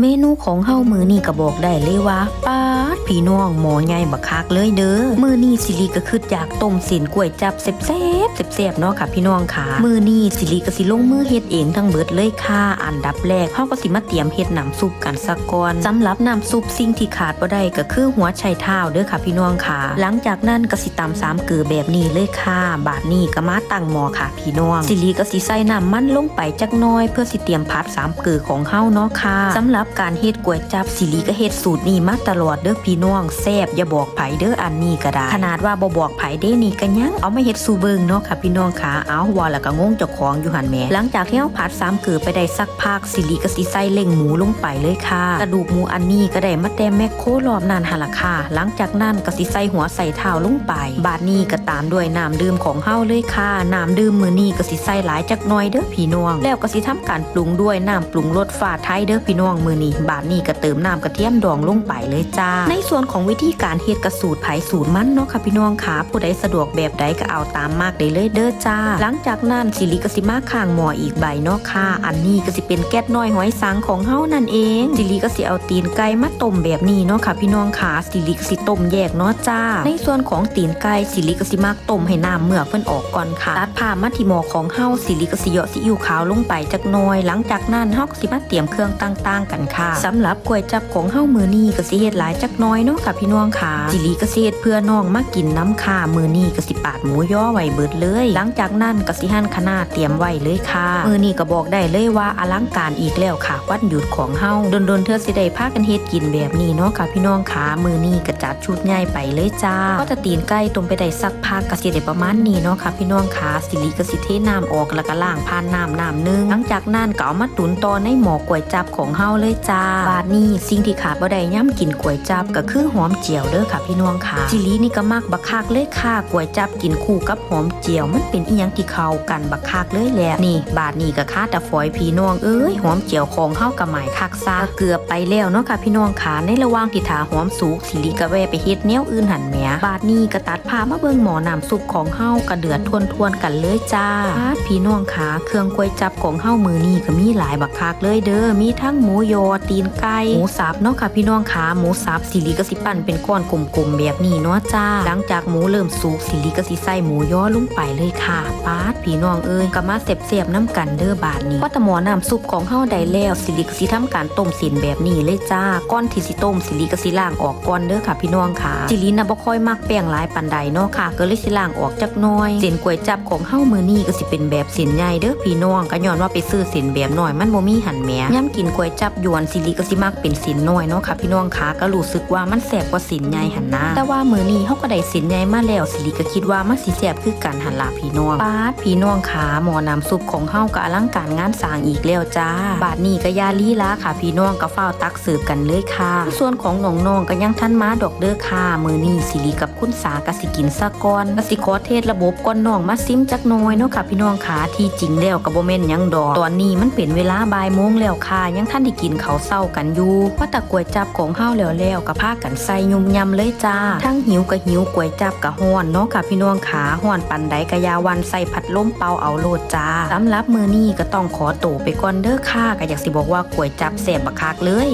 เมนูของเฮามือนี่ก็บอกได้เลยว่าป้าดพี่น้องหมอใหญ่บักคักเลยเด้อมือนี่สิริก็คืออยากต้มสินกล้วยจับแซ่บๆแซ่บๆเนาะค่ะพี่น้องค่ะ มือนี่สิริก็สิลงมือเฮ็ดเองทั้งเบิดเลยค่ะอันดับแรกเฮาก็สิมาเตรียมเฮ็ดน้ำซุปกันสักก่อนสำหรับน้ำซุปสิ่งที่ขาดบ่ได้ก็คือหัวไชเท้าเด้อค่ะพี่น้องค่ะ หลังจากนั้นก็สิตำสามเกลือแบบนี้เลยค่ะ บาดนี้ก็มาตั้งหม้อค่ะพี่น้องสิริก็สิใส่น้ำมันลงไปจักน้อย เพื่อสิเตรียมผัดสามเกลือของเฮาเนาะค่ะสำหรับการเฮ็ดก๋วยจับสิริก็เฮ็ดสูตรนี้มาตลอดเด้อพี่น้องแซ่บอย่าบอกไผเด้ออันนี้ก็ได้ขนาดว่าบ่บอกไผเด้นี่ก็ยังเอามาเฮ็ดสู่เบิ่งเนาะค่ะพี่น้องค่ะเอาว่าแล้วก็งงเจ้าของอยู่หั่นแหมหลังจากที่เฮาผัดสามเกลือไปได้สักพักสิริก็สิใส่เล่งหมูลงไปเลยค่ะกระดูกหมูอันนี้ก็ได้มาแต่แมคโครอบนั้นหั่นล่ะค่ะหลังจากนั้นก็สิใส่หัวใส่เท้าลงไป บาดนี้ก็ตามด้วยน้ำดื่มของเฮาเลยค่ะน้ำดื่มมื้อนี้ก็สิใส่หลายจักหน่อยเด้อพี่น้อง แล้วก็สิทำการปรุงด้วยน้ำปรุงรสฝาไทยเด้อพี่น้องมื้อนี้บาดนี้ก็เติมน้ำกระเทียมดองลงไปเลยจ้า ในส่วนของวิธีการเฮ็ดกระสูตรไผสูตรมันเนาะค่ะพี่น้องค่ะผู้ใดสะดวกแบบใดก็เอาตามมากได้เลยเด้อจ้า หลังจากนั้นสิริก็สิมาข้างหม้ออีกใบเนาะค่ะ อันนี้ก็สิเป็นแก๊สน้อยหอยสังของเฮานั่นเองสิริก็สิเอาตีนไก่มาต้มแบบนี้เนาะค่ะพี่น้องค่ะสิริก็สิต้มแยกเนาะจ้า ในส่วนของตีนไก่สิริก็สิมักต้มให้น้ำเมือกเพิ่นออกก่อนค่ะตัดผ้ามาที่หม้อของเฮาสิริก็สิเหยาะซีอิ๊วขาวลงไปจักน่อย หลังจากนั้นเฮาก็สิมาเตรียมเครื่องต่างๆกันค่ะสำหรับก๋วยจับของเฮามือนี้ก็สิเฮ็ดหลายจักน้อยเนาะค่ะพี่น้องค่ะสิริก็สิเฮ็ดเพื่อน้องมากินน้ำค่ะมือนี้ก็สิปาดหมูย่อไว้เบิดเลย หลังจากนั้นก็สิหั่นคะน้าเตรียมไว้เลยค่ะ มือนี้ก็บอกได้เลยว่าอลังการอีกแล้วค่ะวันหยุดของเฮาดนๆเธอสิได้พากันเฮ็ดกินแบบนี้เนาะค่ะพี่น้องค่ะมือนี้ก็จัดชุดใหญ่ไปเลยจ้าก็จะตีนไก่ต้มไปได้สักพักก็สิได้ประมาณนี้เนาะค่ะพี่น้องค่ะสิริก็สิเทน้ำออกแล้วก็ล้างผ่านน้ำน้ำนึงหลังจากนั้นก็เอามาตุ๋นต่อในหมอก๋วยจับของเฮาเลยจ้า บาดนี้สิ่งที่ขาดบ่ได้ย่ำกินก๋วยจับก็คือหอมเจียวเด้อค่ะพี่น้องค่ะสิรินี่ก็มักบักคักเลยค่ะก๋วยจับกินคู่กับหอมเจียว มันเป็นอีหยังที่เข้ากันบักคักเลยแหละนี่ บาดนี้ก็ค่าแต่ฝอยพี่น้องเอ้ยหอมเจียวของเฮากับหมายคักซาเกือบไปแล้วเนาะค่ะพี่น้องค่ะในระหว่างที่ถาหอมสุกสิริก็แวะไปเฮ็ดแนวอื่นหันแหมบาดนี้ก็ตัดผ้ามาเบิ่งหมอน้ำซุปของเฮากระเดือดทวนๆกันเลยจ้าพี่น้องค่ะเครื่องก๋วยจับของเฮามือนี้ก็มีหลายบักคักเลยเด้อมีทั้งหมูยอตีนไก่หมูสับเนาะค่ะพี่น้องค่ะหมูสับสิริก็สิปั่นเป็นก้อนกลมๆแบบนี้เนาะจ้า หลังจากหมูเริ่มสุกสิริก็สิใส่หมูย่อลงไปเลยค่ะปาดพี่น้องเอ้ยก็มาเสียบๆน้ำกันเด้อบาดนี้พอแตะหมอน้ำซุปของเฮาได้แล้วสิริก็สิทำการต้มสินแบบนี้เลยจ้าก้อนที่สิต้มสิริก็สิล้างออกก่อนเด้อค่ะ พี่น้องค่ะสิริน่ะบ่ค่อยมักแป้งหลายปานใดเนาะค่ะ ก็เลยสิล้างออกจักน้อยเส้นก๋วยจับของเฮามือนี้ก็สิเป็นแบบเส้นใหญ่เด้อพี่น้องก็ย้อนว่าไปซื้อเส้นแบบน้อยมันบ่มีหั่นแหมย่ำกินก๋วยจับยวนสิริก็สิมักเป็นส้นน้อยเนาะค่ะพี่น้องคะก็รู้สึกว่ามันแซ่บกว่าส้นใหญ่หันนะแต่ว่ามือนี้เฮาก็ได้ส้นใหญ่มาแล้วสิริก็คิดว่ามันสิแซ่บคือกันหันล่ะพี่น้องปาดพี่น้องคะหมอน้ำซุปของเฮาก็อลังการงานสร้างอีกแล้วจ้า บาดนี้ก็ยาลีลาค่ะ พี่น้องก็เฝ้าตักสืบกันเลยค่ะ ส่วนของน้องๆก็ยังทันมาดอกเด้อค่ะมือนี้สิริกับคุณสากสิกินซะก่อนก็สิขอเทศระบบก่อนน้องมาซิมจักน่อยเนาะค่ะพี่น้องคะที่จริงแล้วก็บ่แม่นหยังดอกตอนนี้มันเป็นเวลาบ่ายโมงแล้วค่ะยังท่านได้กินเขาเศร้ากันอยู่ว่าแต่ก๋วยจับของเฮาแล้วแล้วก็พากันใส่ยุ่มยำเลยจ้า ทั้งหิวก็หิวก๋วยจับก็ห้อนเนาะค่ะพี่น้องขาห้อนปันไดกะยาวันใส่ผัดล้มเปาเอาโลดจ้าสำหรับมือนี้ก็ต้องขอตัวไปก่อนเด้อค่ะก็อยากสิบอกว่าก๋วยจับแซ่บบักคักเลย